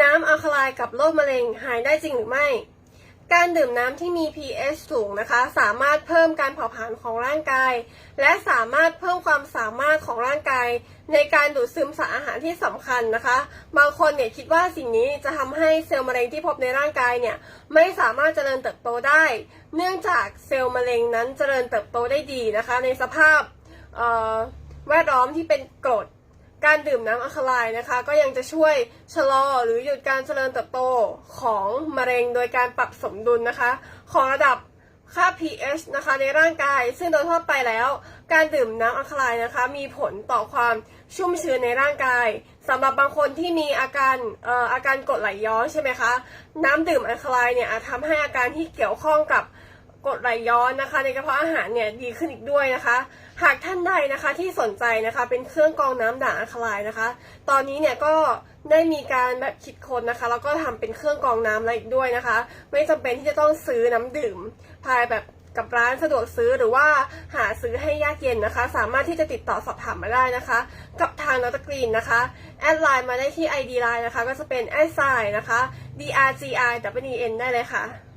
น้ำอัลคาไลกับโรคมะเร็งหายได้จริงหรือไม่ การดื่มน้ำที่มี pH สูงนะคะ สามารถเพิ่มการเผาผลาญของร่างกาย และสามารถเพิ่มความสามารถของร่างกาย ในการดูดซึมสารอาหารที่สำคัญนะคะ บางคนเนี่ยคิดว่าสิ่งนี้จะทำให้เซลล์มะเร็งที่พบในร่างกายเนี่ยไม่สามารถเจริญเติบโตได้ เนื่องจากเซลล์มะเร็งนั้นเจริญเติบโตได้ดีนะคะ ในสภาพแวดล้อมที่เป็นกรด การดื่มน้ำอัคาไลน์นะคะ ก็ยังจะช่วยชะลอหรือหยุดการเจริญเติบโตของมะเร็งโดยการปรับสมดุลนะคะ ของระดับค่า pH นะคะในร่างกาย ซึ่งโดยทั่วไปแล้ว การดื่มน้ำอัคาไลน์นะคะ มีผลต่อความชุ่มชื้นในร่างกายสำหรับบางคนที่มีอาการอออาการกรดไหลย้อนใช่ไหมคะ น้ำดื่มอัคาไลเนี่ยอาจทำให้อาการที่เกี่ยวข้องกับ กรดไหลย้อนนะคะ ในกระเพาะอาหารเนี่ยดีขึ้นอีกด้วยนะคะ หากท่านใดนะคะที่สนใจนะคะเป็นเครื่องกรองน้ำด่างอะคาไลน์นะคะ ตอนนี้เนี่ยก็ได้มีการแบบคิดค้นนะคะ แล้วก็ทำเป็นเครื่องกรองน้ำอะไรอีกด้วยนะคะ ไม่จำเป็นที่จะต้องซื้อน้ำดื่มภายแบบกับร้านสะดวกซื้อหรือว่าหาซื้อให้ยากเย็นนะคะ สามารถที่จะติดต่อสอบถามมาได้นะคะ กับทางนอตกรีนนะคะ แอดไลน์มาได้ที่ ID Line นะคะ ก็จะเป็นแอดไซน์นะคะ D R G I W N ได้เลยค่ะ